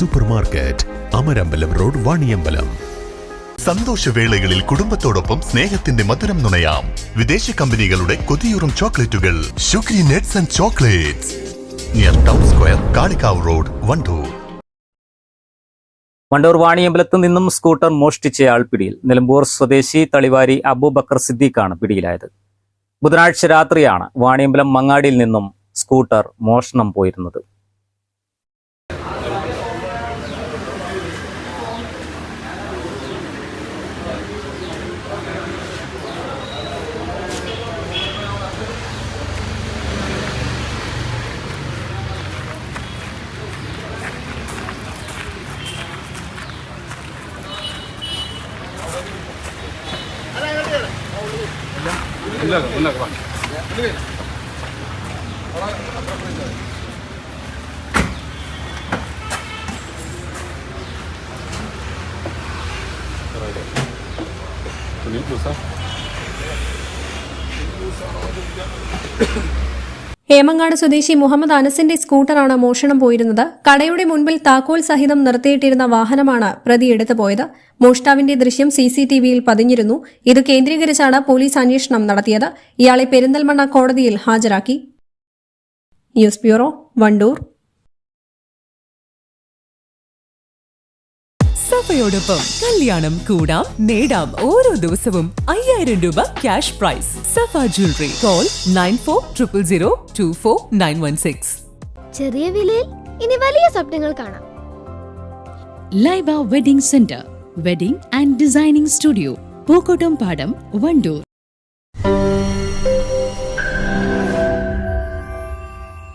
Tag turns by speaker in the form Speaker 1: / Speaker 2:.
Speaker 1: Super market Amarambalam road Vaniyambalam.
Speaker 2: സന്തോഷവേളകളിൽ കുടുംബത്തോടൊപ്പം സ്നേഹത്തിന്റെ മധുരം നുണയാം. വിദേശ കമ്പനികളുടെ കൊതിയൂറും ചോക്ലേറ്റുകൾ. Sugary nuts and chocolates. Near town square Kalikavu road Wandoor.
Speaker 3: Wandoor വാണിയമ്പലത്ത് നിന്നും സ്കൂട്ടർ മോഷ്ടിച്ചയാൾ പിടിയിൽ നിലമ്പൂർ സ്വദേശി തളിവാരി അബൂബക്കർ സിദ്ദീഖാണ് പിടിയിലായത്. ബുധനാഴ്ച രാത്രിയാണ് വാണിയമ്പലം മങ്ങാടിയിൽ നിന്നും സ്കൂട്ടർ മോഷണം പോയിരുന്നത്.
Speaker 4: ഉണ്ടാക്കാം ഉണ്ടാക്കാം സുനിൽ മൂസ ഹേമങ്ങാട് സ്വദേശി മുഹമ്മദ് അനസിന്റെ സ്കൂട്ടറാണ് മോഷണം പോയിരുന്നത്. കടയുടെ മുൻപിൽ താക്കോൽ സഹിതം നിർത്തിയിട്ടിരുന്ന വാഹനമാണ് പ്രതി എടുത്തു പോയത്. മോഷ്ടാവിന്റെ ദൃശ്യം സി സി ടി വിയിൽ പതിഞ്ഞിരുന്നു. ഇത് കേന്ദ്രീകരിച്ചാണ് പോലീസ് അന്വേഷണം നടത്തിയത്. ഇയാളെ പെരിന്തൽമണ്ണ കോടതിയിൽ ഹാജരാക്കി. News bureau Wandoor.
Speaker 5: സഫയോടൊപ്പം കല്യാണം കൂടാം നേടാം ഓരോ ദിവസവും അയ്യായിരം രൂപ cash prize Safa jewellery call nine four triple zero two four nine one six
Speaker 6: ചെറിയ വിലയിൽ ഇനി വലിയ സ്വപ്നങ്ങൾ കാണാം.
Speaker 7: Laiba wedding centre wedding and designing studio Pookkottumpadam Wandoor.